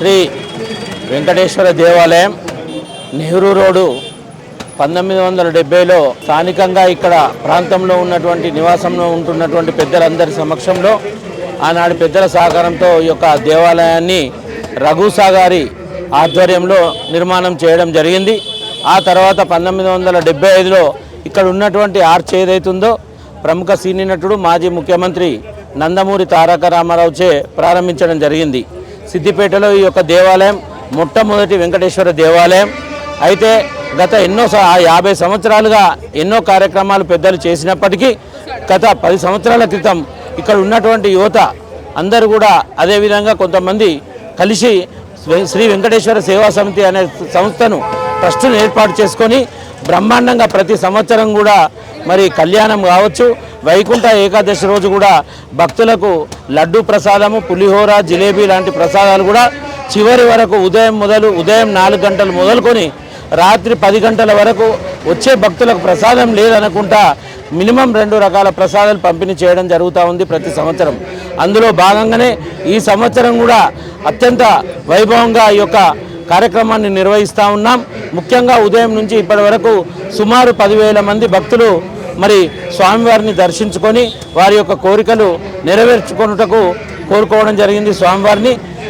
శ్రీ వెంకటేశ్వర దేవాలయం నెహ్రూ రోడ్డు పంతొమ్మిది వందల డెబ్బైలో స్థానికంగా ఇక్కడ ప్రాంతంలో ఉన్నటువంటి నివాసంలో ఉంటున్నటువంటి పెద్దలందరి సమక్షంలో ఆనాడు పెద్దల సహకారంతో ఈ యొక్క దేవాలయాన్ని రఘుసా గారి ఆధ్వర్యంలో నిర్మాణం చేయడం జరిగింది. ఆ తర్వాత పంతొమ్మిది వందల డెబ్బై ఐదులో ఇక్కడ ఉన్నటువంటి ఆర్చ్ ఏదైతుందో ప్రముఖ సినీ నటుడు మాజీ ముఖ్యమంత్రి నందమూరి తారక రామారావుచే ప్రారంభించడం జరిగింది. సిద్దిపేటలో ఈ యొక్క దేవాలయం మొట్టమొదటి వెంకటేశ్వర దేవాలయం. అయితే గత ఎన్నో స- యాభై సంవత్సరాలుగా ఎన్నో కార్యక్రమాలు పెద్దలు చేసినప్పటికీ గత పది సంవత్సరాల క్రితం ఇక్కడ ఉన్నటువంటి యువత అందరూ కూడా అదేవిధంగా కొంతమంది కలిసి శ్రీ వెంకటేశ్వర సేవా సమితి అనే సంస్థను ట్రస్టును ఏర్పాటు చేసుకొని బ్రహ్మాండంగా ప్రతి సంవత్సరం కూడా మరి కళ్యాణం కావచ్చు వైకుంఠ ఏకాదశి రోజు కూడా భక్తులకు లడ్డు ప్రసాదము పులిహోర జిలేబీ లాంటి ప్రసాదాలు కూడా చివరి వరకు ఉదయం మొదలు ఉదయం నాలుగు గంటలు మొదలుకొని రాత్రి పది గంటల వరకు వచ్చే భక్తులకు ప్రసాదం లేదనుకుంటా మినిమం రెండు రకాల ప్రసాదాలు పంపిణీ చేయడం జరుగుతూ ఉంది ప్రతి సంవత్సరం. అందులో భాగంగానే ఈ సంవత్సరం కూడా అత్యంత వైభవంగా ఈ యొక్క కార్యక్రమాన్ని నిర్వహిస్తూ ఉన్నాం. ముఖ్యంగా ఉదయం నుంచి ఇప్పటి వరకు సుమారు పదివేల మంది భక్తులు మరి స్వామివారిని దర్శించుకొని వారి యొక్క కోరికలు నెరవేర్చుకొనుటకు కోరుకోవడం జరిగింది స్వామివారిని.